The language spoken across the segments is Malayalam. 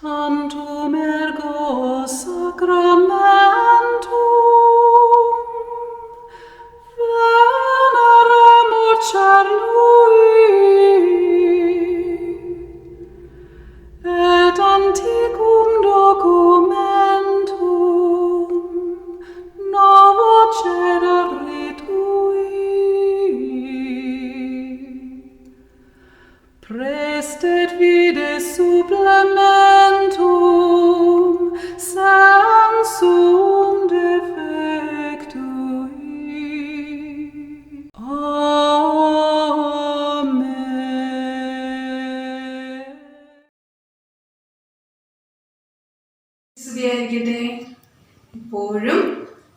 Come to me. സ്തുതിയായിരിക്കട്ടെ. എപ്പോഴും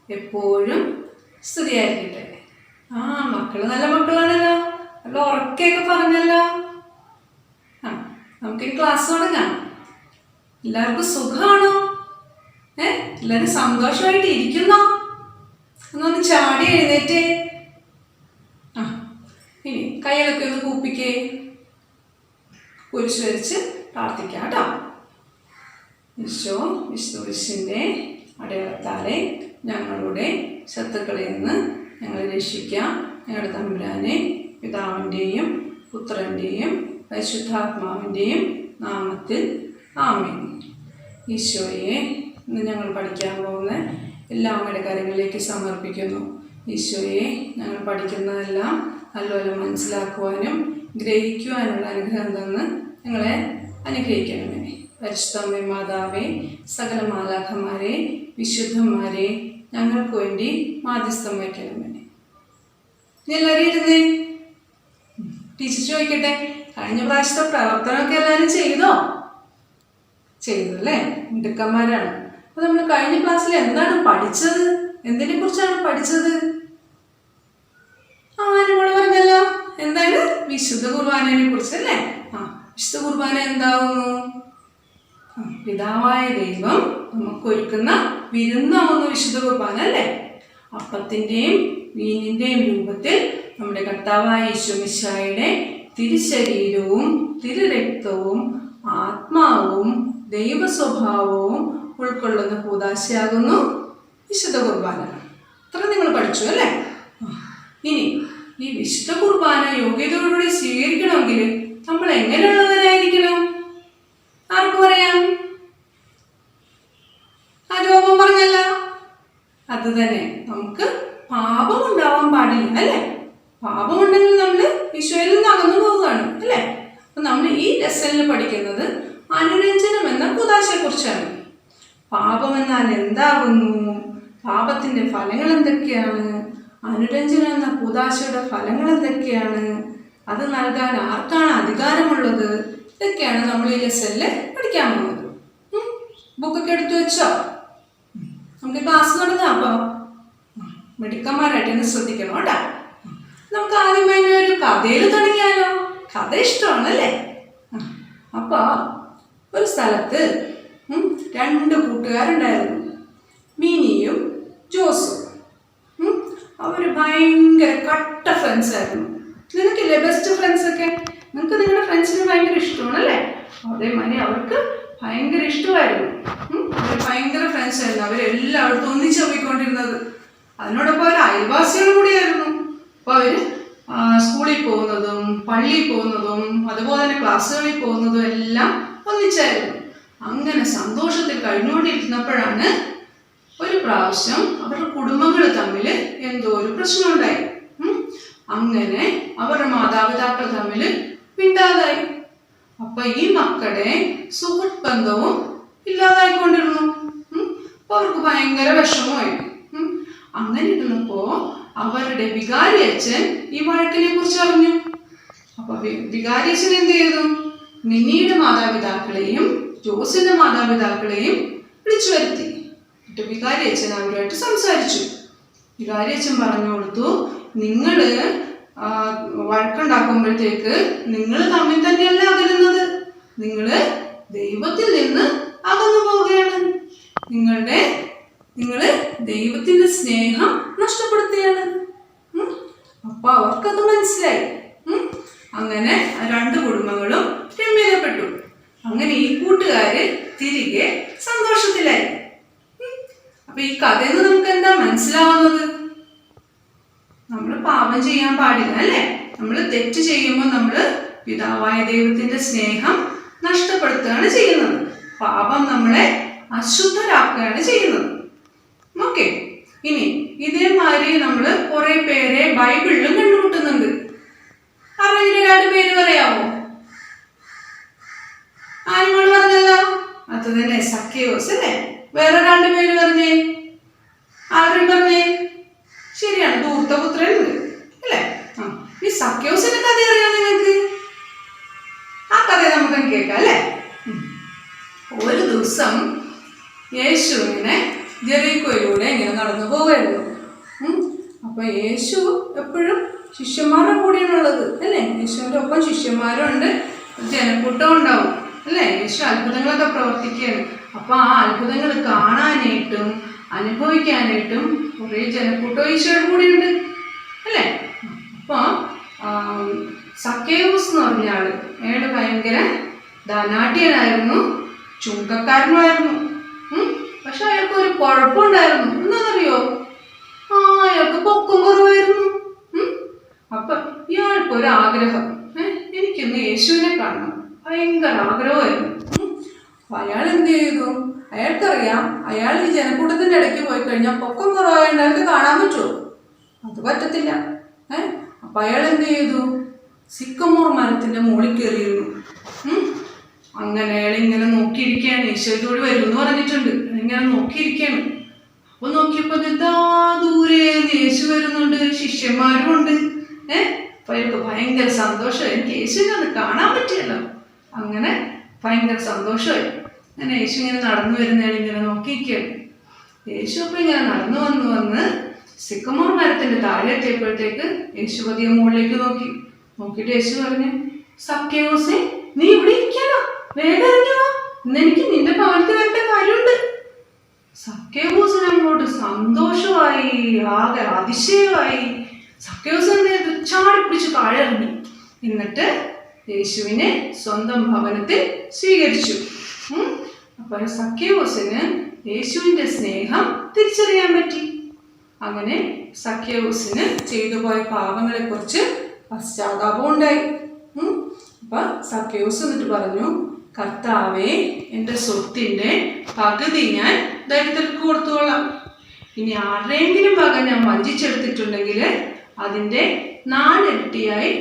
എപ്പോഴും സ്തുതിയായിരിക്കട്ടെ. ആ മക്കൾ നല്ല മക്കളാണല്ലോ. നല്ല ഉറക്കെയൊക്കെ പറഞ്ഞല്ലോ. ആ നമുക്കിനി ക്ലാസ് തുടങ്ങാം. എല്ലാവർക്കും സുഖമാണോ ഏ എല്ലാവരും സന്തോഷമായിട്ട് ഇരിക്കുന്നോ? ഒന്നൊന്ന് ചാടി എഴുന്നേറ്റ്. ആ ഇനി കൈകളൊക്കെ ഒന്ന് കൂപ്പിക്കേ. കുരിശ് വരച്ച് പ്രാർത്ഥിക്കാം കേട്ടോ. ഈശോ വിഷ്ണുവിശിന്റെ അടയാളത്താലെ ഞങ്ങളുടെ ശത്രുക്കളിൽ നിന്ന് ഞങ്ങളെ രക്ഷിക്കാം. ഞങ്ങളുടെ തമ്പുരാനെ പിതാവിന്റെയും പുത്രന്റെയും പരിശുദ്ധാത്മാവിന്റെയും നാമത്തിൽ ആമീൻ. ഈശോയെ ഇന്ന് ഞങ്ങൾ പഠിക്കാൻ പോകുന്ന എല്ലാ അങ്ങയുടെ കാര്യങ്ങളിലേക്ക് സമർപ്പിക്കുന്നു. ഈശോയെ ഞങ്ങൾ പഠിക്കുന്നതെല്ലാം നല്ലപോലെ മനസ്സിലാക്കുവാനും ഗ്രഹിക്കുവാനുള്ള അനുഗ്രഹം തന്ന് ഞങ്ങളെ അനുഗ്രഹിക്കണമേ. പരിശുദ്ധമ്മ മാതാവേ സകല മാലാഖമാരെ വിശുദ്ധന്മാരെ ഞങ്ങൾക്ക് വേണ്ടി മാധ്യസ്ഥം വയ്ക്കണമേ. നീ എല്ലാവരും ടീച്ചർ ചോദിക്കട്ടെ കഴിഞ്ഞ പ്രാവശ്യത്തെ പ്രവർത്തനമൊക്കെ എല്ലാവരും ചെയ്തോ? ചെയ്തു അല്ലേ മിടുക്കന്മാരാണ്. അപ്പൊ നമ്മൾ കഴിഞ്ഞ ക്ലാസ്സിൽ എന്താണ് പഠിച്ചത്? എന്തിനെ കുറിച്ചാണ് പഠിച്ചത്? ആ നിങ്ങൾ പറഞ്ഞല്ലോ. എന്താണ്? വിശുദ്ധ കുർബാനയെ കുറിച്ച് അല്ലേ? ആ വിശുദ്ധ കുർബാന എന്താവുന്നു? പിതാവായ ദൈവം നമുക്ക് ഒരുക്കുന്ന വിരുന്നാവുന്ന വിശുദ്ധ കുർബാന അല്ലേ? അപ്പത്തിന്റെയും മീനിന്റെയും രൂപത്തിൽ നമ്മുടെ കർത്താവായ യേശുമിശായുടെ തിരുശരീരവും തിരുരക്തവും ആത്മാവും ദൈവ സ്വഭാവവും ഉൾക്കൊള്ളുന്ന കൂതാശയാകുന്നു വിശുദ്ധ കുർബാന. അത്ര നിങ്ങൾ പഠിച്ചു അല്ലേ? ഇനി ഈ വിശുദ്ധ കുർബാന യോഗ്യതയോടുകൂടി സ്വീകരിക്കണമെങ്കിൽ നമ്മൾ എങ്ങനെയുള്ളവരായിരിക്കണം? പറയാം? രോഗം പറഞ്ഞല്ല. അത് തന്നെ. നമുക്ക് പാപം ഉണ്ടാവാൻ പാടില്ല അല്ലേ? പാപം ഉണ്ടെങ്കിൽ നമ്മൾ ഈശോയിൽ നിന്ന് അകന്നു പോവുകയാണ് അല്ലേ? അപ്പൊ നമ്മൾ ഈ ലെസണിൽ പഠിക്കുന്നത് അനുരഞ്ജനം എന്ന കുതാശയെ കുറിച്ചാണ് പാപം എന്നാൽ എന്താകുന്നു? പാപത്തിന്റെ ഫലങ്ങൾ എന്തൊക്കെയാണ്? അനുരഞ്ജനം എന്ന കുതാശയുടെ ഫലങ്ങൾ എന്തൊക്കെയാണ്? അത് നൽകാൻ ആർക്കാണ് അധികാരമുള്ളത്? ഇതൊക്കെയാണ് നമ്മൾ ഈ ലെസണിൽ പഠിക്കാൻ പോകുന്നത്? ബുക്കൊക്കെ എടുത്തു വെച്ചോ നമുക്ക് ക്ലാസ് തുടങ്ങാം അപ്പൊ. മിടുക്കന്മാരായിട്ട് ശ്രദ്ധിക്കണം കേട്ടോ. നമുക്ക് ആദ്യമായി ഒരു കഥയിൽ തുടങ്ങിയാലോ കഥ ഇഷ്ടമാണല്ലേ അപ്പോൾ അപ്പൊ ഒരു സ്ഥലത്ത് രണ്ട് കൂട്ടുകാരുണ്ടായിരുന്നു മിനിയും ജോസും ഉം. അവർ ഭയങ്കര കട്ട ഫ്രണ്ട്സ് ആയിരുന്നു നിനക്കില്ലേ ബെസ്റ്റ് ഫ്രണ്ട്സ് ഒക്കെ നിനക്ക് നിങ്ങളുടെ ഫ്രണ്ട്സിന് ഭയങ്കര ഇഷ്ടമാണല്ലേ? അതേമാതിരി അവർക്ക് ഭയങ്കര ഇഷ്ടമായിരുന്നു. അവർ ഭയങ്കര ഫ്രണ്ട്സ് ആയിരുന്നു. അവരെല്ലായിടത്തും ഒന്നിച്ച് പോയിക്കൊണ്ടിരുന്നത്. അതിനോടൊപ്പം അവർ അയൽവാസികളും കൂടിയായിരുന്നു. അപ്പോൾ അവർ ആ, സ്കൂളിൽ പോകുന്നതും പള്ളിയിൽ പോകുന്നതും അതുപോലെ തന്നെ ക്ലാസ്സുകളിൽ പോകുന്നതും എല്ലാം ഒന്നിച്ചായിരുന്നു. അങ്ങനെ സന്തോഷത്തിൽ കഴിഞ്ഞുകൊണ്ടിരുന്നപ്പോഴാണ് ഒരു പ്രാവശ്യം അവരുടെ കുടുംബങ്ങൾ തമ്മിൽ എന്തോ ഒരു പ്രശ്നമുണ്ടായി. അങ്ങനെ അവരുടെ മാതാപിതാക്കൾ തമ്മിൽ മിണ്ടാതായി അപ്പൊ ഈ മക്കളുടെ സുഹൃത്ത് ബന്ധവും ഇല്ലാതായിക്കൊണ്ടിരുന്നു. അപ്പൊ അവർക്ക് ഭയങ്കര വിഷമമായി. അങ്ങനെ ഇരുന്നപ്പോ അവരുടെ വികാരി അച്ഛൻ ഈ വഴക്കിനെ കുറിച്ച് അറിഞ്ഞു. അപ്പൊ വികാരി അച്ഛൻ എന്ത് ചെയ്തു? മിനിയുടെ മാതാപിതാക്കളെയും ജോസിന്റെ മാതാപിതാക്കളെയും വിളിച്ചു വരുത്തി. എന്നിട്ട് വികാരി അച്ഛൻ അവരുമായിട്ട് സംസാരിച്ചു. വികാരി അച്ഛൻ പറഞ്ഞു കൊടുത്തു നിങ്ങൾ വഴക്കുണ്ടാക്കുമ്പോഴത്തേക്ക് നിങ്ങൾ തമ്മിൽ തന്നെയല്ല അകലുന്നത്? നിങ്ങൾ ദൈവത്തിൽ നിന്ന് അകന്നു പോവുകയാണ്. നിങ്ങളുടെ നിങ്ങൾ ദൈവത്തിന്റെ സ്നേഹം നഷ്ടപ്പെടുത്തുകയാണ്. അപ്പൊ അവർക്കത് മനസ്സിലായി. അങ്ങനെ രണ്ട് കുടുംബങ്ങളും രമ്യതപ്പെട്ടു. അങ്ങനെ ഈ കൂട്ടുകാര് തിരികെ സന്തോഷത്തിലായി. അപ്പൊ ഈ കഥയിൽ നിന്ന് നമുക്ക് എന്താ മനസ്സിലാവുന്നത്? നമ്മൾ പാപം ചെയ്യാൻ പാടില്ല അല്ലേ? നമ്മൾ തെറ്റ് ചെയ്യുമ്പോൾ നമ്മൾ പിതാവായ ദൈവത്തിന്റെ സ്നേഹം നഷ്ടപ്പെടുത്തുകയാണ് ചെയ്യുന്നത്. പാപം നമ്മളെ അശുദ്ധരാക്കുകയാണ് ചെയ്യുന്നത്. ഓക്കെ. ഇനി ഇതേ മാതിരി നമ്മൾ കുറെ പേരെ ബൈബിളിലും കണ്ടുമുട്ടുന്നുണ്ട്. അറിഞ്ഞ രണ്ട് പേര് പറയാമോ ആനിമോൾ പറഞ്ഞല്ലോ? അത് തന്നെ സഖ്യോസ് അല്ലേ? വേറെ രണ്ട് പേര് പറഞ്ഞേ? ആരും ശരിയാണ് ധൂർത്തപുത്രനുണ്ട് അല്ലേ ആ ഈ സഖ്യോസിന്റെ കഥ അറിയാം നിങ്ങൾക്ക്? ആ കഥ നമുക്ക് കേൾക്കാം അല്ലേ? ഒരു ദിവസം യേശു ഇങ്ങനെ ജെറീക്കോയിലൂടെ ഇങ്ങനെ നടന്നു പോവുമായിരുന്നു. അപ്പൊ യേശു എപ്പോഴും ശിഷ്യന്മാരുടെ കൂടെയാണുള്ളത് അല്ലേ? യേശുവിന്റെ ഒപ്പം ശിഷ്യന്മാരും ഉണ്ട് ജനക്കൂട്ടം ഉണ്ടാവും അല്ലേ? യേശു അത്ഭുതങ്ങളൊക്കെ പ്രവർത്തിക്കുകയാണ്. അപ്പൊ ആ അത്ഭുതങ്ങൾ കാണാനായിട്ടും അനുഭവിക്കാനായിട്ടും കുറേ ജനക്കൂട്ടം ഈശോയുടെ കൂടെയുണ്ട് അല്ലേ? അപ്പൊ സക്കേവൂസ് എന്ന് പറഞ്ഞ ആൾ അയാൾ ഭയങ്കര ധനാഢ്യനായിരുന്നു ചുങ്കക്കാരനുമായിരുന്നു. പക്ഷെ അയാൾക്ക് ഒരു കുഴപ്പമുണ്ടായിരുന്നു. എന്താണെന്നറിയോ ആ അയാൾക്ക് പൊക്കം കുറവായിരുന്നു. അപ്പൊ ഇയാൾക്ക് ഒരു ആഗ്രഹം എനിക്കൊന്ന് യേശുവിനെ കാണണം. ഭയങ്കര ആഗ്രഹമായിരുന്നു. അയാൾ എന്ത് ചെയ്തു? അയാൾക്കറിയാം അയാൾ ഈ ജനക്കൂട്ടത്തിന്റെ ഇടയ്ക്ക് പോയി കഴിഞ്ഞാൽ പൊക്കം അയാൾക്ക് കാണാൻ പറ്റുമോ? അത് പറ്റത്തില്ല. ഏഹ് അപ്പൊ അയാൾ എന്ത് ചെയ്തു? സിക്കമോർ മരത്തിന്റെ മുകളിൽ കയറിയിരുന്നു. അങ്ങനെ ഇങ്ങനെ നോക്കിയിരിക്കുകയാണ്. ഈശ്വരത്തോട് വരും എന്ന് പറഞ്ഞിട്ടുണ്ട്. ഇങ്ങനെ നോക്കിയിരിക്കുകയാണ്. അപ്പൊ നോക്കിയപ്പോ ഇതാ ദൂരെ യേശു വരുന്നുണ്ട്. ശിഷ്യന്മാരും ഉണ്ട് ഏഹ് അപ്പൊ ഭയങ്കര സന്തോഷം എനിക്ക് യേശുവിനെ അത് കാണാൻ പറ്റിയല്ലോ. അങ്ങനെ ഭയങ്കര സന്തോഷമായി. അങ്ങനെ യേശു ഇങ്ങനെ നടന്നു വരുന്നതാണ് ഇങ്ങനെ നോക്കിയിരിക്കുകയാണ്. യേശു അപ്പൊ ഇങ്ങനെ നടന്നു വന്ന് വന്ന് സിക്കമോർ മരത്തിന്റെ താഴെ എത്തിയപ്പോഴത്തേക്ക് യേശു പതിയെ മുകളിലേക്ക് നോക്കി. നോക്കിയിട്ട് യേശു പറഞ്ഞു സഖ്യോസെ നീ ഇവിടെ ഇരിക്കാനോ വേഗം ഇറങ്ങി വാ. ഇന്ന് എനിക്ക് നിന്റെ ഭവനത്തിൽ വരേണ്ട കാര്യമുണ്ട്. സഖ്യവൂസൻ അങ്ങോട്ട് സന്തോഷമായി ആകെ അതിശയമായി. സഖ്യവൂസൻ ചാടി പിടിച്ച് താഴെ എന്നിട്ട് യേശുവിനെ സ്വന്തം ഭവനത്തിൽ സ്വീകരിച്ചു. അപ്പൊ സഖ്യവൂസന് യേശുവിന്റെ സ്നേഹം തിരിച്ചറിയാൻ പറ്റി. അങ്ങനെ സഖ്യവൂസിന് ചെയ്തു പോയ പാപങ്ങളെ കുറിച്ച് പശ്ചാത്താപം ഉണ്ടായി. അപ്പൊ സക്കേസ് എന്നിട്ട് പറഞ്ഞു കർത്താവെ എന്റെ സ്വത്തിന്റെ പകുതി ഞാൻ ദരിദ്രർക്ക് കൊടുത്തോളാം ഇനി ആരുടെയെങ്കിലും വക ഞാൻ വഞ്ചിച്ചെടുത്തിട്ടുണ്ടെങ്കിൽ അതിന്റെ നാലിരട്ടിയായി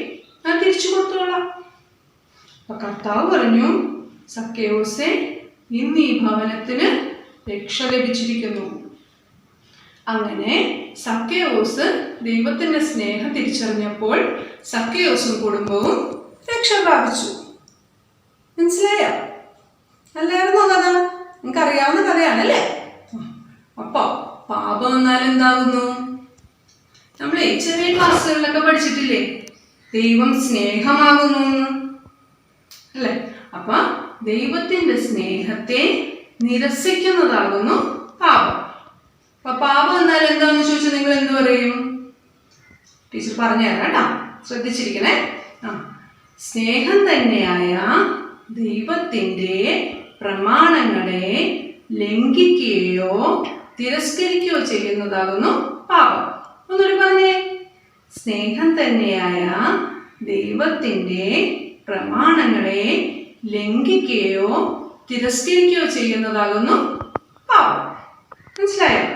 ഞാൻ തിരിച്ചു കൊടുത്തോളാം അപ്പൊ കർത്താവ് പറഞ്ഞു സക്കേസെ ഇന്ന് ഈ ഭവനത്തിന് രക്ഷ ലഭിച്ചിരിക്കുന്നു. അങ്ങനെ സഖ്യയോസ് ദൈവത്തിന്റെ സ്നേഹം തിരിച്ചറിഞ്ഞപ്പോൾ സക്കയോസും കുടുംബവും രക്ഷ പ്രാപിച്ചു. മനസ്സിലായോ? അല്ലായിരുന്നോ കഥ? നിങ്ങൾക്ക് അറിയാവുന്ന കഥയാണല്ലേ? അപ്പൊ പാപം എന്നാൽ എന്താകുന്നു? നമ്മളെ ചെറിയ ക്ലാസ്സുകളിലൊക്കെ പഠിച്ചിട്ടില്ലേ? ദൈവം സ്നേഹമാകുന്നു. അല്ലേ? അപ്പൊ ദൈവത്തിന്റെ സ്നേഹത്തെ നിരസിക്കുന്നതാകുന്നു പാപം. അപ്പൊ പാപം എന്നാൽ എന്താണെന്ന് ചോദിച്ചാൽ നിങ്ങൾ എന്ത് പറയും? ടീച്ചർ പറഞ്ഞു തരാം കേട്ടോ. ശ്രദ്ധിച്ചിരിക്കണേ. ആ. സ്നേഹം തന്നെയായ ദൈവത്തിന്റെ പ്രമാണങ്ങളെ ലംഘിക്കുകയോ തിരസ്കരിക്കുകയോ ചെയ്യുന്നതാകുന്നു പാപം. ഒന്നുകൂടി പറഞ്ഞേ. സ്നേഹം തന്നെയായ ദൈവത്തിന്റെ പ്രമാണങ്ങളെ ലംഘിക്കുകയോ തിരസ്കരിക്കുകയോ ചെയ്യുന്നതാകുന്നു പാപം. മനസ്സിലായോ?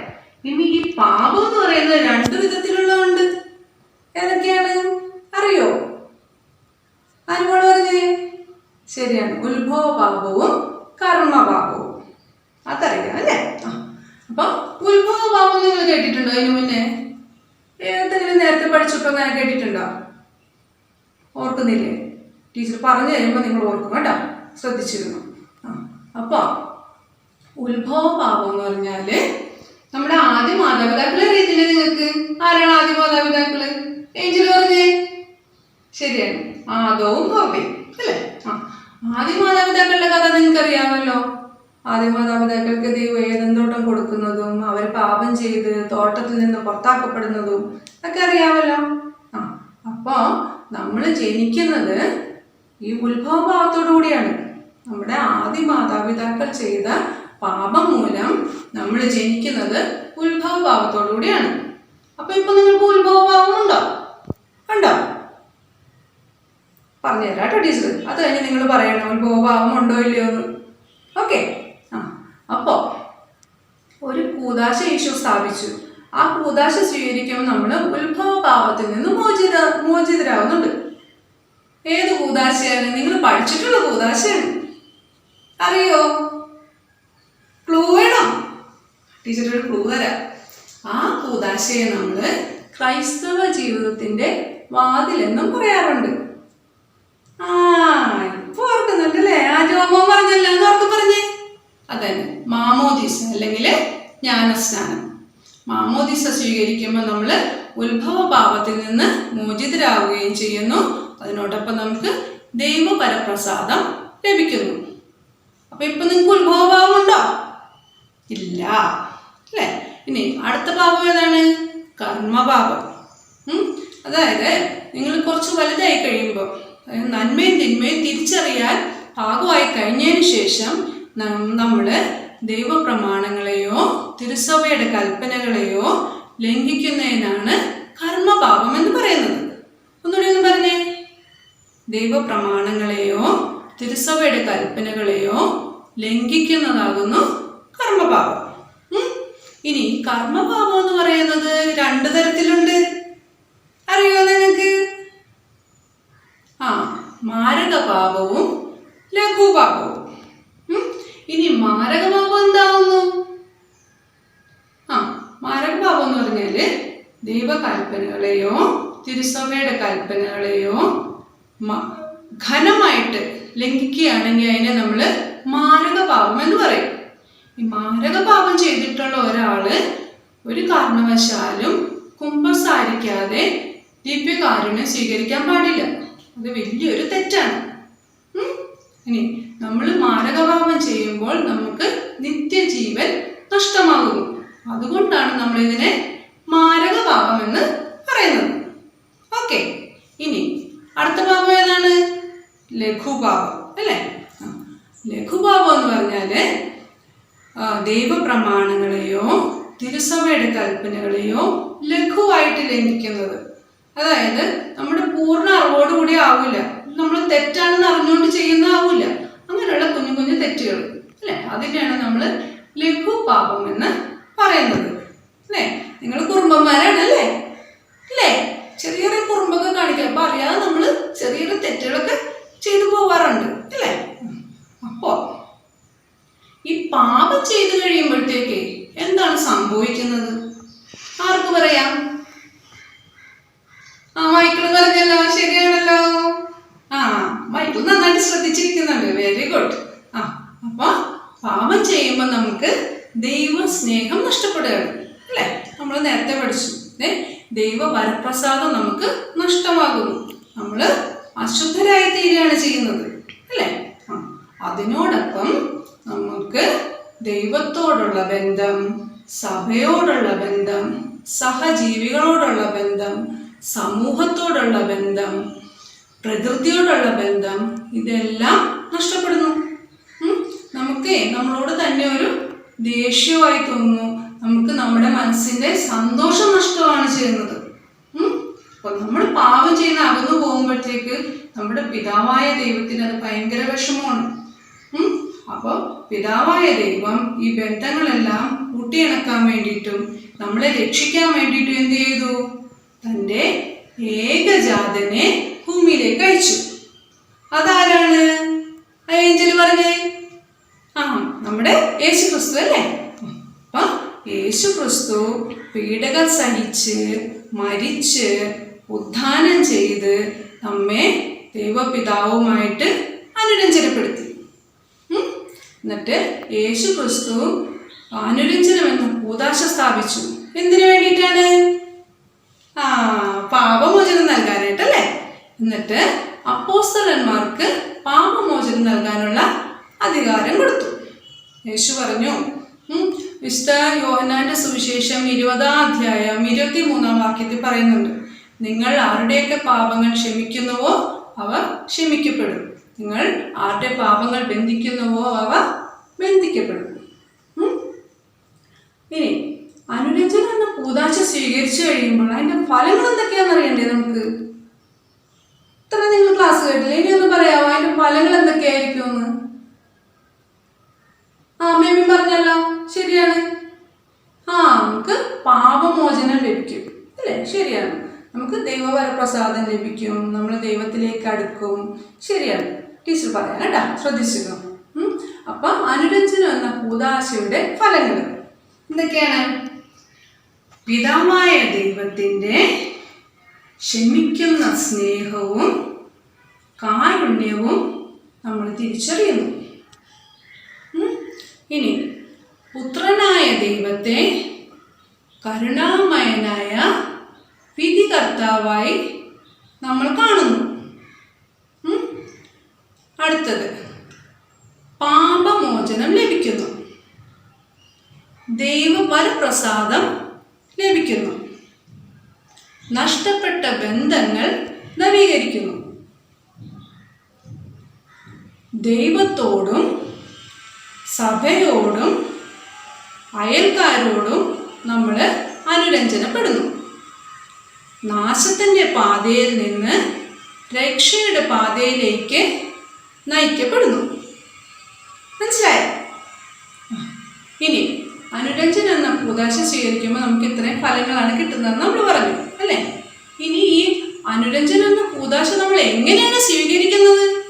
ഇനി ഈ പാപം എന്ന് പറയുന്നത് രണ്ട് വിധത്തിലുള്ളതുണ്ട്. ഏതൊക്കെയാണ്? അറിയോ? ആരോട് പറഞ്ഞേ? ശരിയാണ്. ഉത്ഭവ പാപവും കർമ്മപാപവും. അതറിയാം അല്ലേ? അപ്പൊ ഉത്ഭവ പാപം നിങ്ങൾ കേട്ടിട്ടുണ്ടോ? അതിനു മുന്നേ? ഏതെങ്കിലും നേരത്തെ പഠിച്ചിട്ടോ അങ്ങനെ കേട്ടിട്ടുണ്ടോ? ഓർക്കുന്നില്ലേ? ടീച്ചർ പറഞ്ഞു തരുമ്പോൾ നിങ്ങൾ ഓർക്കും കേട്ടോ. ശ്രദ്ധിച്ചിരുന്നു. ആ അപ്പോൾ ഉത്ഭവ പാപം എന്ന് പറഞ്ഞാൽ നമ്മുടെ ആദ്യ മാതാപിതാക്കളെ അറിയത്തില്ലേ നിങ്ങൾക്ക്? ആരാണ് ആദ്യ മാതാപിതാക്കൾ? ഏഞ്ചൽ പറഞ്ഞേ. ശരിയാണ്. ആദവും ഹവയും അല്ലേ? ആ ആദ്യ മാതാപിതാക്കളുടെ കഥ നിങ്ങൾക്ക് അറിയാമല്ലോ ആദ്യ മാതാപിതാക്കൾക്ക് ദൈവം ഏതെന്തോട്ടം കൊടുക്കുന്നതും അവർ പാപം ചെയ്ത് തോട്ടത്തിൽ നിന്ന് പുറത്താക്കപ്പെടുന്നതും ഒക്കെ അറിയാമല്ലോ. ആ അപ്പോൾ നമ്മൾ ജനിക്കുന്നത് ഈ ഉത്ഭവ ഭാവത്തോടു കൂടിയാണ്. നമ്മുടെ ആദ്യ മാതാപിതാക്കൾ ചെയ്ത പാപം മൂലം നമ്മൾ ജനിക്കുന്നത് ഉത്ഭവഭാവത്തോടുകൂടിയാണ്. അപ്പൊ ഇപ്പൊ നിങ്ങൾക്ക് ഉത്ഭവഭാവം ഉണ്ടോ? ഉണ്ടോ പറഞ്ഞു പറഞ്ഞുതരാം കേട്ടോ ടീച്ചർ. അത് കഴിഞ്ഞ് നിങ്ങൾ പറയണം ഉത്ഭവഭാവം ഉണ്ടോ ഇല്ലയോ എന്ന്. ഓക്കെ. ആ അപ്പോ ഒരു കൂതാശ യേശു സ്ഥാപിച്ചു. ആ കൂതാശ സ്വീകരിക്കുമ്പോൾ നമ്മൾ ഉത്ഭവഭാവത്തിൽ നിന്ന് മോചിത മോചിതരാകുന്നുണ്ട് ഏത് കൂതാശയാണ്? നിങ്ങൾ പഠിച്ചിട്ടുള്ള കൂതാശയാണ്. അറിയോ? ടീച്ചർ ഒരു ക്ലൂ തരാം ആ കൂതാശയെ നമ്മൾ ക്രൈസ്തവ ജീവിതത്തിന്റെ വാതിലെന്നും പറയാറുണ്ട്. ആ ഇപ്പൊ ഓർക്കുന്നുണ്ടല്ലേ? ആ ജോമോ പറഞ്ഞല്ലോ എന്ന് ഓർക്ക് പറഞ്ഞേ? അതന്നെ മാമോദീസ അല്ലെങ്കിൽ ജ്ഞാനസ്നാനം. മാമോദിസ സ്വീകരിക്കുമ്പോൾ നമ്മൾ ഉത്ഭവ പാപത്തിൽ നിന്ന് മോചിതരാകുകയും ചെയ്യുന്നു. അതിനോടൊപ്പം നമുക്ക് ദൈവപരപ്രസാദം ലഭിക്കുന്നു. അപ്പൊ ഇപ്പൊ നിങ്ങൾക്ക് ഉത്ഭവ പാപം ഉണ്ടോ ഇല്ല. അല്ലേ ഇനി അടുത്ത പാപം ഏതാണ് കർമ്മപാപം? അതായത് നിങ്ങൾ കുറച്ച് വലുതായി കഴിയുമ്പോൾ നന്മയും തിന്മയും തിരിച്ചറിയാൻ പാകമായി കഴിഞ്ഞതിന് ശേഷം നമ്മൾ ദൈവപ്രമാണങ്ങളെയോ തിരുസഭയുടെ കൽപ്പനകളെയോ ലംഘിക്കുന്നതിനാണ് കർമ്മപാപം എന്ന് പറയുന്നത് ഒന്നുകൂടി ഒന്ന് പറഞ്ഞേ ദൈവപ്രമാണങ്ങളെയോ തിരുസഭയുടെ കൽപ്പനകളെയോ ലംഘിക്കുന്നതാകുന്നു കർമ്മപാപം? ഇനി കർമ്മപാപം എന്ന് പറയുന്നത് രണ്ടു തരത്തിലുണ്ട്. അറിയോ നിങ്ങൾക്ക് ആ മാരകപാപവും ലഘുപാപവും. ഇനി മാരകപാപം എന്താവുന്നു? ആ മാരകപാപം എന്ന് പറഞ്ഞാൽ ദൈവകൽപ്പനകളെയോ തിരുസഭയുടെ കൽപ്പനകളെയോ ഘനമായിട്ട് ലംഘിക്കുകയാണെങ്കിൽ അതിനെ നമ്മൾ മാരകപാപം എന്ന് പറയും. ഈ മാരക പാപം ചെയ്തിട്ടുള്ള ഒരാൾ ഒരു കാരണവശാലും കുമ്പസാരിക്കാതെ ദിവ്യകാരുണ്യം സ്വീകരിക്കാൻ പാടില്ല. അത് വലിയൊരു തെറ്റാണ്? ഇനി നമ്മൾ മാരകപാപം ചെയ്യുമ്പോൾ നമുക്ക് നിത്യജീവൻ നഷ്ടമാകുന്നു. അതുകൊണ്ടാണ് നമ്മൾ ഇതിനെ മാരകപാപം എന്ന് പറയുന്നത്. ഓക്കെ. ഇനി അടുത്ത പാപം ഏതാണ്? ലഘുപാപം. അല്ലേ? ലഘുപാപം എന്ന് പറഞ്ഞാൽ ദൈവപ്രമാണങ്ങളെയോ തിരുസഭയുടെ കൽപ്പനകളെയോ ലഘുവായിട്ട് ലംഘിക്കുന്നത്. അതായത് നമ്മുടെ പൂർണ അറിവോടുകൂടി ആവില്ല. നമ്മൾ തെറ്റാണെന്ന് അറിഞ്ഞുകൊണ്ട് ചെയ്യുന്ന ആവില്ല. അങ്ങനെയുള്ള കുഞ്ഞു കുഞ്ഞു തെറ്റുകൾ അല്ലെ? അതിനെയാണ് നമ്മൾ ലഘു പാപം എന്ന് പറയുന്നത് അല്ലേ? നിങ്ങൾ കുറുമ്പന്മാരാണല്ലേ അല്ലേ? ചെറിയ ചെറിയ കുറുമ്പൊക്കെ കാണിക്കുക അപ്പൊ അറിയാതെ നമ്മൾ ചെറിയ ചെറിയ തെറ്റുകളൊക്കെ ചെയ്തു പോവാറുണ്ട് അല്ലേ അപ്പോ ഈ പാപം ചെയ്തു കഴിയുമ്പോഴത്തേക്ക് എന്താണ് സംഭവിക്കുന്നത്? ആർക്ക് പറയാം ആ മൈക്കിൾ പറഞ്ഞല്ലോ ശരിയാണല്ലോ ആ മൈക്കിൾ നന്നായിട്ട് ശ്രദ്ധിച്ചിരിക്കുന്നുണ്ട് വെരി ഗുഡ് ആ അപ്പൊ പാപം ചെയ്യുമ്പോൾ നമുക്ക് ദൈവ സ്നേഹം നഷ്ടപ്പെടുകയാണ് അല്ലേ നമ്മൾ നേരത്തെ പഠിച്ചു ഏ ദൈവ വരപ്രസാദം നമുക്ക് നഷ്ടമാകുന്നു നമ്മൾ അശുദ്ധരായി തീരുകയാണ് ചെയ്യുന്നത് അല്ലേ ആ അതിനോടൊപ്പം നമുക്ക് ദൈവത്തോടുള്ള ബന്ധം സഭയോടുള്ള ബന്ധം സഹജീവികളോടുള്ള ബന്ധം സമൂഹത്തോടുള്ള ബന്ധം പ്രകൃതിയോടുള്ള ബന്ധം ഇതെല്ലാം നഷ്ടപ്പെടുന്നു. നമുക്ക് നമ്മളോട് തന്നെ ഒരു ദേഷ്യമായി തോന്നുന്നു. നമുക്ക് നമ്മുടെ മനസ്സിന്റെ സന്തോഷം നഷ്ടമാണ് ചെയ്യുന്നത്. നമ്മൾ പാപം ചെയ്യുന്ന അകന്നു പോകുമ്പോഴത്തേക്ക് നമ്മുടെ പിതാവായ ദൈവത്തിന് അത് ഭയങ്കര വിഷമമാണ്. അപ്പോൾ അപ്പൊ പിതാവായ ദൈവം ഈ ബന്ധങ്ങളെല്ലാം കൂട്ടിയിണക്കാൻ വേണ്ടിയിട്ടും നമ്മളെ രക്ഷിക്കാൻ വേണ്ടിയിട്ടും എന്ത് ചെയ്തു? തന്റെ ഏകജാതനെ ഭൂമിയിലേക്ക് അയച്ചു. അതാരാണ്? ഏഞ്ചൽ പറഞ്ഞേ? ആ നമ്മുടെ യേശു ക്രിസ്തു അല്ലേ? അപ്പൊ യേശു ക്രിസ്തു പീഡകൾ സഹിച്ച് മരിച്ച് ഉദ്ധാനം ചെയ്ത് നമ്മെ ദൈവപിതാവുമായിട്ട് അനുരഞ്ജനപ്പെടുത്തി. എന്നിട്ട് യേശു ക്രിസ്തു അനുരഞ്ജനം എന്ന കൂതാശ സ്ഥാപിച്ചു. എന്തിനു വേണ്ടിയിട്ടാണ്? ആ പാപമോചനം നൽകാനായിട്ടല്ലേ എന്നിട്ട് അപ്പോസ്തലന്മാർക്ക് പാപമോചനം നൽകാനുള്ള അധികാരം കൊടുത്തു. യേശു പറഞ്ഞു വിശുദ്ധ യോഹന്നാന്റെ സുവിശേഷം ഇരുപതാം അധ്യായം ഇരുപത്തി മൂന്നാം വാക്യത്തിൽ പറയുന്നുണ്ട് നിങ്ങൾ ആരുടെയൊക്കെ പാപങ്ങൾ ക്ഷമിക്കുന്നുവോ അവ ക്ഷമിക്കപ്പെടും. നിങ്ങൾ ആരുടെ പാപങ്ങൾ ബന്ധിക്കുന്നുവോ അവ ബന്ധിക്കപ്പെടും. ഇനി അനുരഞ്ജനം എന്ന പൂതാശ സ്വീകരിച്ചു കഴിയുമ്പോൾ അതിന്റെ ഫലങ്ങൾ എന്തൊക്കെയാണെന്ന് അറിയണ്ടേ നമുക്ക്? ഇത്ര നിങ്ങൾ ക്ലാസ് കേട്ടില്ല? ഇനി ഒന്ന് പറയാമോ അതിന്റെ ഫലങ്ങൾ എന്തൊക്കെയായിരിക്കും എന്ന് ആ മേമി പറഞ്ഞല്ലോ. ശരിയാണ്. ആ നമുക്ക് പാപമോചനം ലഭിക്കും. അല്ലേ? ശരിയാണ്. നമുക്ക് ദൈവവരപ്രസാദം ലഭിക്കും. നമ്മൾ ദൈവത്തിലേക്ക് അടുക്കും. ശരിയാണ്. ടീച്ചർ പറയാൻ കേട്ടാ. ശ്രദ്ധിച്ചു. അപ്പൊ അനുരഞ്ജനം എന്ന കൂതാശയുടെ ഫലങ്ങൾ എന്തൊക്കെയാണ്? പിതാവായ ദൈവത്തിന്റെ ക്ഷമിക്കുന്ന സ്നേഹവും കാരുണ്യവും നമ്മൾ തിരിച്ചറിയുന്നു. ഇനി പുത്രനായ ദൈവത്തെ കരുണാമയനായ വിധികർത്താവായി നമ്മൾ കാണുന്നു. അടുത്തത് പാപമോചനം ലഭിക്കുന്നു. ദൈവപരപ്രസാദം ലഭിക്കുന്നു. നഷ്ടപ്പെട്ട ബന്ധങ്ങൾ നവീകരിക്കുന്നു. ദൈവത്തോടും സഭയോടും അയൽക്കാരോടും നമ്മൾ അനുരഞ്ജനപ്പെടുന്നു. നാശത്തിന്റെ പാതയിൽ നിന്ന് രക്ഷയുടെ പാതയിലേക്ക് നയിക്കപ്പെടുന്നു. മനസ്സിലായോ? ഇനി അനുരഞ്ജനം എന്ന കൂതാശ സ്വീകരിക്കുമ്പോൾ നമുക്ക് ഇത്രയും ഫലങ്ങളാണ് കിട്ടുന്നതെന്ന് നമ്മൾ പറഞ്ഞു. അല്ലേ? ഇനി ഈ അനുരഞ്ജനം എന്ന കൂതാശ നമ്മൾ എങ്ങനെയാണ് സ്വീകരിക്കുന്നത്?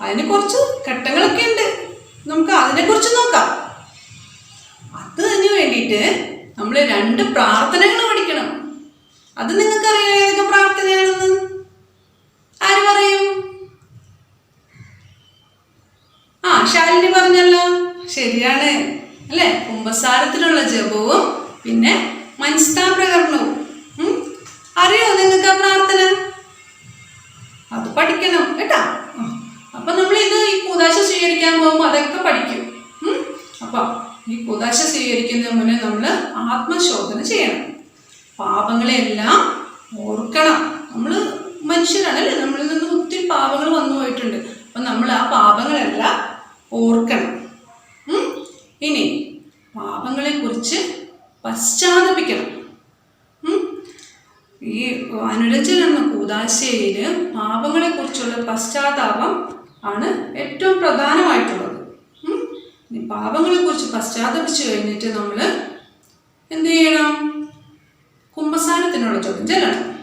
അതിന് കുറച്ച് ഘട്ടങ്ങളൊക്കെ ഉണ്ട്. നമുക്ക് അതിനെക്കുറിച്ച് നോക്കാം. അതിന് വേണ്ടിയിട്ട് നമ്മൾ രണ്ട് പ്രാർത്ഥനകൾ പഠിക്കണം. അത് നിങ്ങൾക്ക് നിങ്ങൾക്കറിയാം ഏതൊക്കെ പ്രാർത്ഥനയാണെന്ന് ആര് പറയും? ആ ശാലിനി പറഞ്ഞല്ലോ. ശരിയാണ്. അല്ലെ? കുംഭസാരത്തിലുള്ള ജപവും പിന്നെ മനസ്താപ്രകരണവും? അറിയോ നിങ്ങൾക്ക് ആ പ്രാർത്ഥന? അത് പഠിക്കണം കേട്ടാ? അപ്പൊ നമ്മൾ ഇത് ഈ കൂതാശ സ്വീകരിക്കാൻ പോകുമ്പോൾ അതൊക്കെ പഠിക്കും? അപ്പൊ ഈ കൂതാശ സ്വീകരിക്കുന്നതിന് മുന്നേ നമ്മൾ ആത്മശോധന ചെയ്യണം. പാപങ്ങളെല്ലാം ഓർക്കണം. നമ്മൾ മനുഷ്യരാണല്ലേ? നമ്മളിൽ നിന്ന് ഒത്തിരി പാപങ്ങൾ വന്നു പോയിട്ടുണ്ട്. അപ്പം നമ്മൾ ആ പാപങ്ങളെല്ലാം ഓർക്കണം. ഇനി ഇനി പാപങ്ങളെക്കുറിച്ച് പശ്ചാത്തപിക്കണം. ഈ അനുരജൻ എന്ന കൂതാശയിൽ പാപങ്ങളെക്കുറിച്ചുള്ള പശ്ചാത്താപം ആണ് ഏറ്റവും പ്രധാനമായിട്ടുള്ളത്. പാപങ്ങളെക്കുറിച്ച് പശ്ചാത്തപിച്ചു കഴിഞ്ഞിട്ട് നമ്മൾ എന്ത് ചെയ്യണം? കുംഭസാരത്തിനുള്ള ചോദ്യം ചെല്ലണം.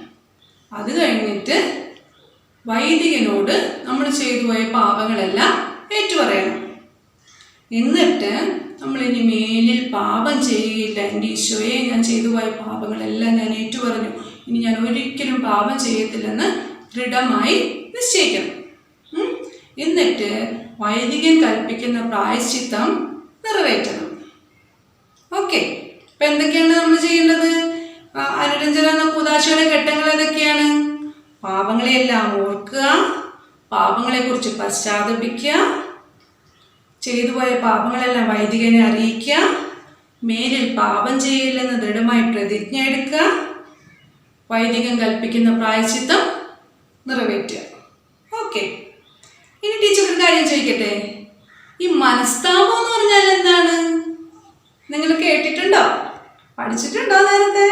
അത് കഴിഞ്ഞിട്ട് വൈദികനോട് നമ്മൾ ചെയ്തു പോയ പാപങ്ങളെല്ലാം ഏറ്റുപറയണം. എന്നിട്ട് നമ്മൾ ഇനി മേലിൽ പാപം ചെയ്യുകയില്ല എന്റെ ഈശോയെ ഞാൻ ചെയ്തു പോയ പാപങ്ങളെല്ലാം ഞാൻ ഏറ്റുപറഞ്ഞു. ഇനി ഞാൻ ഒരിക്കലും പാപം ചെയ്യത്തില്ലെന്ന് ദൃഢമായി നിശ്ചയിക്കണം? എന്നിട്ട് വൈദികൻ കൽപ്പിക്കുന്ന പ്രായശ്ചിത്തം നിറവേറ്റണം. ഓക്കെ. ഇപ്പൊ എന്തൊക്കെയാണ് നമ്മൾ ചെയ്യേണ്ടത്? അനുരഞ്ജന എന്ന കൂതാശയുടെ ഘട്ടങ്ങൾ ഏതൊക്കെയാണ്? പാപങ്ങളെയെല്ലാം ഓർക്കുക പാപങ്ങളെക്കുറിച്ച് പശ്ചാത്തപിക്കുക ചെയ്തു പോയ പാപങ്ങളെല്ലാം വൈദികനെ അറിയിക്കുക. മേലിൽ പാപം ചെയ്യില്ലെന്ന് ദൃഢമായി പ്രതിജ്ഞ എടുക്കുക. വൈദികൻ കൽപ്പിക്കുന്ന പ്രായച്ചിത്തം നിറവേറ്റുക. ഓക്കെ ഇനി ടീച്ചർ ഒരു കാര്യം ചോദിക്കട്ടെ? ഈ മനസ്താപം എന്ന് പറഞ്ഞാൽ എന്താണ്? നിങ്ങൾ കേട്ടിട്ടുണ്ടോ? പഠിച്ചിട്ടുണ്ടോ നേരത്തെ?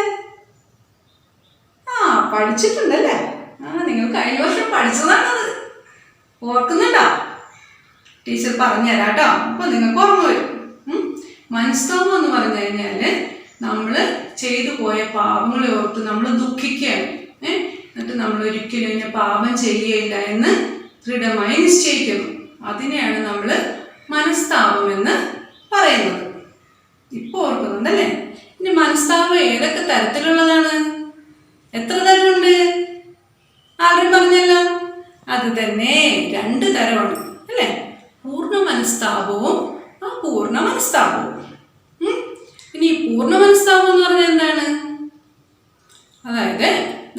ആ പഠിച്ചിട്ടുണ്ടല്ലേ? ആ നിങ്ങൾ കഴിഞ്ഞ വർഷം പഠിച്ചതാണത്. ഓർക്കുന്നുണ്ടോ? ടീച്ചർ പറഞ്ഞുതരാം കേട്ടോ. അപ്പൊ നിങ്ങൾക്ക് ഓർമ്മ വരും. മനസ്തോമം എന്ന് പറഞ്ഞു കഴിഞ്ഞാൽ നമ്മൾ ചെയ്തു പോയ പാപങ്ങളെ ഓർത്ത് നമ്മൾ ദുഃഖിക്കുകയാണ്. എന്നിട്ട് നമ്മൾ ഒരിക്കലും ഇങ്ങനെ പാപം ചെയ്യുകയില്ല എന്ന് ദൃഢമായി നിശ്ചയിക്കുന്നു. അതിനെയാണ് നമ്മൾ മനസ്താപം എന്ന് പറയുന്നത്. ഇപ്പൊ ഓർക്കുന്നുണ്ടല്ലേ? ഇനി മനസ്താപം ഏതൊക്കെ തരത്തിലുള്ളതാണ്? എത്ര തരമുണ്ട്? ആരും പറഞ്ഞല്ലോ? അത് തന്നെ രണ്ട് തരമാണ്. അല്ലേ പൂർണ മനസ്താപവും അപൂർണ മനസ്താപവും? ഇനി പൂർണ മനസ്താപം എന്ന് പറഞ്ഞാൽ എന്താണ്? അതായത്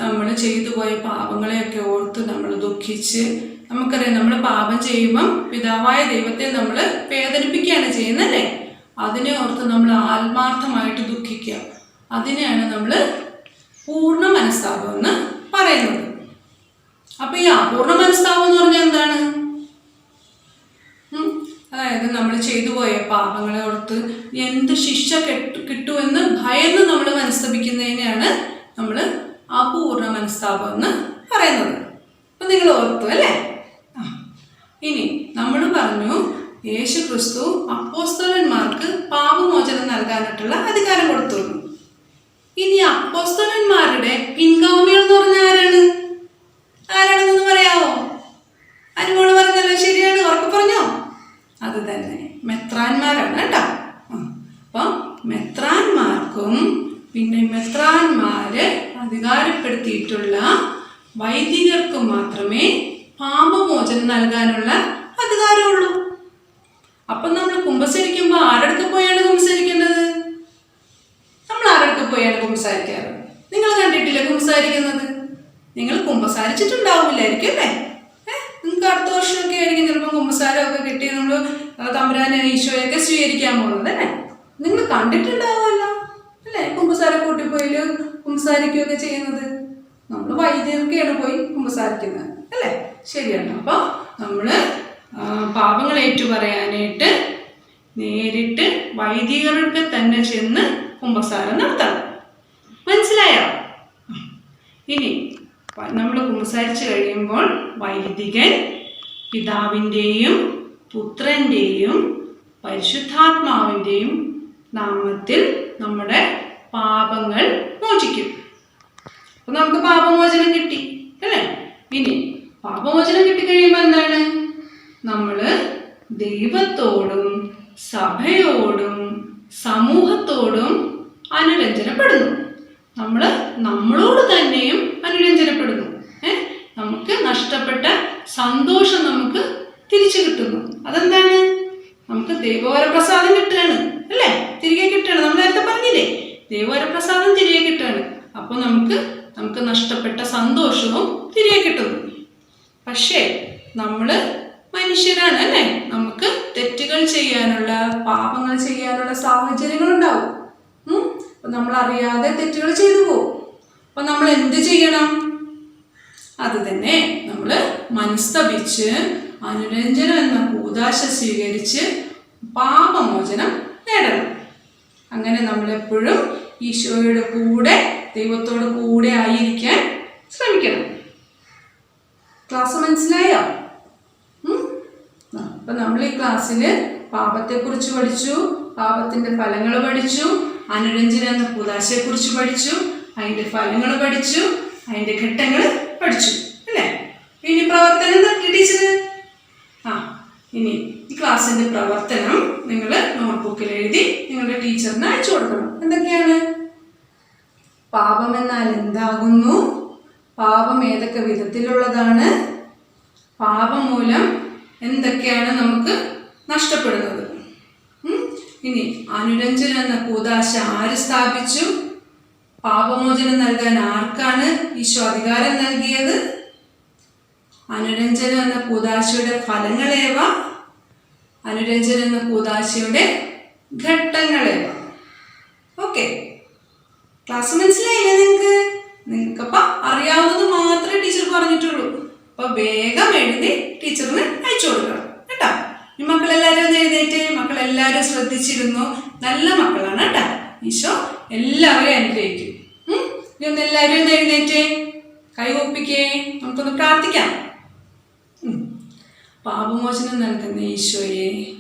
നമ്മൾ ചെയ്തു പോയ പാപങ്ങളെയൊക്കെ ഓർത്ത് നമ്മൾ ദുഃഖിച്ച് നമുക്കറിയാം നമ്മൾ പാപം ചെയ്യുമ്പം പിതാവായ ദൈവത്തെ നമ്മൾ വേദനിപ്പിക്കുകയാണ് ചെയ്യുന്നല്ലേ അതിനെ ഓർത്ത് നമ്മൾ ആത്മാർത്ഥമായിട്ട് ദുഃഖിക്കുക. അതിനെയാണ് നമ്മൾ പൂർണ മനസ്താപം എന്ന് പറയുന്നത്. അപ്പൊ ഈ അപൂർണ മനസ്താപം എന്ന് പറഞ്ഞാൽ എന്താണ്. അതായത് നമ്മൾ ചെയ്തു പോയ പാപങ്ങളെ ഓർത്ത് എന്ത് ശിക്ഷ കെട്ടു കിട്ടുമെന്ന് ഭയന്ന് നമ്മൾ മനസ്തപിക്കുന്നതിനെയാണ് നമ്മൾ അപൂർണ മനസ്താപം എന്ന് പറയുന്നത്. അപ്പൊ നിങ്ങൾ ഓർത്തു അല്ലേ? ഇനി നമ്മൾ പറഞ്ഞു യേശു ക്രിസ്തു അപ്പോസ്തലന്മാർക്ക് പാപമോചനം നൽകാനായിട്ടുള്ള അധികാരം കൊടുത്തു ഇനി അപ്പോസ്തലന്മാരുടെ പിൻഗാമികൾ എന്ന് പറഞ്ഞ ആരാണ്? ആരാണെന്നൊന്ന് പറയാമോ അനുമോൾ പറഞ്ഞല്ലോ ശരിയാണ് ഉറക്കെ പറഞ്ഞോ? അത് തന്നെ. മെത്രാന്മാരാണ് കേട്ടോ. അപ്പം മെത്രാന്മാർക്കും പിന്നെ മെത്രാന്മാര് അധികാരപ്പെടുത്തിയിട്ടുള്ള വൈദികർക്കും മാത്രമേ പാപമോചനം നൽകാനുള്ള അധികാരമുള്ളൂ. അപ്പം നമ്മൾ കുമ്പസരിക്കുമ്പോൾ ആരടുത്ത് പോയാണ് കുമ്പസരിക്കേണ്ടത് നമ്മൾ ആരടുത്ത് പോയാണ് കുമ്പസാരിക്കാറ്? നിങ്ങൾ കണ്ടിട്ടില്ല കുമ്പസാരിക്കുന്നത്? നിങ്ങൾ കുമ്പസാരിച്ചിട്ടുണ്ടാവില്ലായിരിക്കും അല്ലേ? നിങ്ങൾക്ക് അടുത്ത വർഷമൊക്കെ ആയിരിക്കും ചിലപ്പോൾ കുമ്പസാരമൊക്കെ കിട്ടി നമ്മൾ തമ്പുരാനെ ഈശോയൊക്കെ സ്വീകരിക്കാൻ പോകുന്നത് അല്ലേ? നിങ്ങൾ കണ്ടിട്ടുണ്ടാവുമല്ലോ അല്ലേ? കുമ്പസാര കൂട്ടിപ്പോയിൽ കുമ്പസാരിക്കുകയൊക്കെ ചെയ്യുന്നത്. നമ്മൾ വൈദ്യർക്കാണ് പോയി കുമ്പസാരിക്കുന്നത് അല്ലേ? ശരിയാണ്. അപ്പോൾ നമ്മൾ പാപങ്ങൾ ഏറ്റു പറയാനായിട്ട് നേരിട്ട് വൈദികർക്ക് തന്നെ ചെന്ന് കുമ്പസാരം നടത്തണം. മനസ്സിലായോ? ഇനി നമ്മൾ കുമ്പസാരിച്ച് കഴിയുമ്പോൾ വൈദികൻ പിതാവിന്റെയും പുത്രന്റെയും പരിശുദ്ധാത്മാവിന്റെയും നാമത്തിൽ നമ്മുടെ പാപങ്ങൾ മോചിക്കും. അപ്പൊ നമുക്ക് പാപമോചനം കിട്ടി അല്ലേ? ഇനി പാപമോചനം കിട്ടിക്കഴിയുമ്പോൾ എന്താണ്? നമ്മൾ ദൈവത്തോടും സഭയോടും സമൂഹത്തോടും അനുരഞ്ജനപ്പെടുന്നു. നമ്മൾ നമ്മളോട് തന്നെയും അനുരഞ്ജനപ്പെടുന്നു. ഏ? നമുക്ക് നഷ്ടപ്പെട്ട സന്തോഷം നമുക്ക് തിരിച്ചു കിട്ടുന്നു. അതെന്താണ്? നമുക്ക് ദൈവവരപ്രസാദം കിട്ടുകയാണ് അല്ലേ? തിരികെ കിട്ടുകയാണ്. നമ്മൾ നേരത്തെ പറഞ്ഞില്ലേ? ദൈവവരപ്രസാദം തിരികെ കിട്ടുകയാണ്. അപ്പോൾ നമുക്ക് നമുക്ക് നഷ്ടപ്പെട്ട സന്തോഷവും തിരികെ കിട്ടുന്നു. പക്ഷേ നമ്മൾ മനുഷ്യരാണ് അല്ലേ? നമുക്ക് തെറ്റുകൾ ചെയ്യാനുള്ള പാപങ്ങൾ ചെയ്യാനുള്ള സാഹചര്യങ്ങൾ ഉണ്ടാവും നമ്മൾ അറിയാതെ തെറ്റുകൾ ചെയ്തു പോകും. അപ്പൊ നമ്മൾ എന്ത് ചെയ്യണം? അത് തന്നെ നമ്മൾ മനസ്തപിച്ച് അനുരഞ്ജനം എന്ന കൂതാശ സ്വീകരിച്ച് പാപമോചനം നേടണം. അങ്ങനെ നമ്മൾ എപ്പോഴും ഈശോയുടെ കൂടെ ദൈവത്തോട് കൂടെ ആയിരിക്കാൻ ശ്രമിക്കണം. ക്ലാസ് മനസ്സിലായോ? അപ്പൊ നമ്മൾ ഈ ക്ലാസ്സിൽ പാപത്തെക്കുറിച്ച് പഠിച്ചു പാപത്തിന്റെ ഫലങ്ങൾ പഠിച്ചു അനുരഞ്ജന എന്ന കുതാശയെക്കുറിച്ച് പഠിച്ചു അതിന്റെ ഫലങ്ങൾ പഠിച്ചു അതിന്റെ ഘട്ടങ്ങൾ പഠിച്ചു അല്ലേ? ഇനി പ്രവർത്തനം എന്താ ടീച്ചർ ആ ഇനി ഈ ക്ലാസ്സിന്റെ പ്രവർത്തനം നിങ്ങൾ നോട്ട്ബുക്കിൽ എഴുതി നിങ്ങളുടെ ടീച്ചറിന് അയച്ചു കൊടുക്കണം. എന്തൊക്കെയാണ്? പാപം എന്നാൽ എന്താകുന്നു? പാപം ഏതൊക്കെ വിധത്തിലുള്ളതാണ്? പാപം മൂലം എന്തൊക്കെയാണ് നമുക്ക് നഷ്ടപ്പെടുന്നത്? ഇനി അനുരഞ്ജനം എന്ന കൂതാശ ആര് സ്ഥാപിച്ചു? പാപമോചനം നൽകാൻ ആർക്കാണ് ഈശോ അധികാരം നൽകിയത്? അനുരഞ്ജനം എന്ന കൂതാശയുടെ ഫലങ്ങളേവ? അനുരഞ്ജനം എന്ന കൂതാശയുടെ ഘട്ടങ്ങളേവ? ഓക്കെ. ക്ലാസ് മനസ്സിലായില്ലേ നിങ്ങൾക്ക് നിങ്ങൾക്കപ്പ അറിയാവുന്നത് മാത്രമേ ടീച്ചർ പറഞ്ഞിട്ടുള്ളൂ. അപ്പൊ വേഗം എഴുതി ടീച്ചറിന് അയച്ചു കൊടുക്കണം. കേട്ടോ? ഈ മക്കളെല്ലാവരും ഒന്ന് എഴുന്നേറ്റ്. ശ്രദ്ധിച്ചിരുന്നു. നല്ല മക്കളാണ് കേട്ടോ? ഈശോ എല്ലാവരെയും അനുഗ്രഹിക്കും. ഒന്ന് എല്ലാവരും എഴുന്നേറ്റ് കൈ ഒപ്പിക്കേ. നമുക്കൊന്ന് പ്രാർത്ഥിക്കാം. പാപമോചനം നൽകുന്ന ഈശോയെ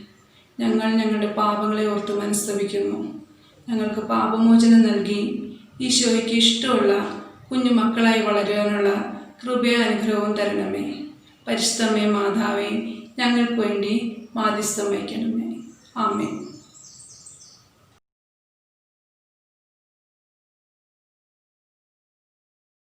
ഞങ്ങൾ ഞങ്ങളുടെ പാപങ്ങളെ ഓർത്ത് മനസ്തപിക്കുന്നു. ഞങ്ങൾക്ക് പാപമോചനം നൽകി ഈശോയ്ക്ക് ഇഷ്ടമുള്ള കുഞ്ഞു മക്കളായി വളരാനുള്ള കൃപയും അനുഗ്രഹവും തരണമേ. പരിശുദ്ധമേ മാതാവേ ഞങ്ങൾക്ക് വേണ്ടി മാധ്യസ്ഥം വയ്ക്കണമേ. ആമേ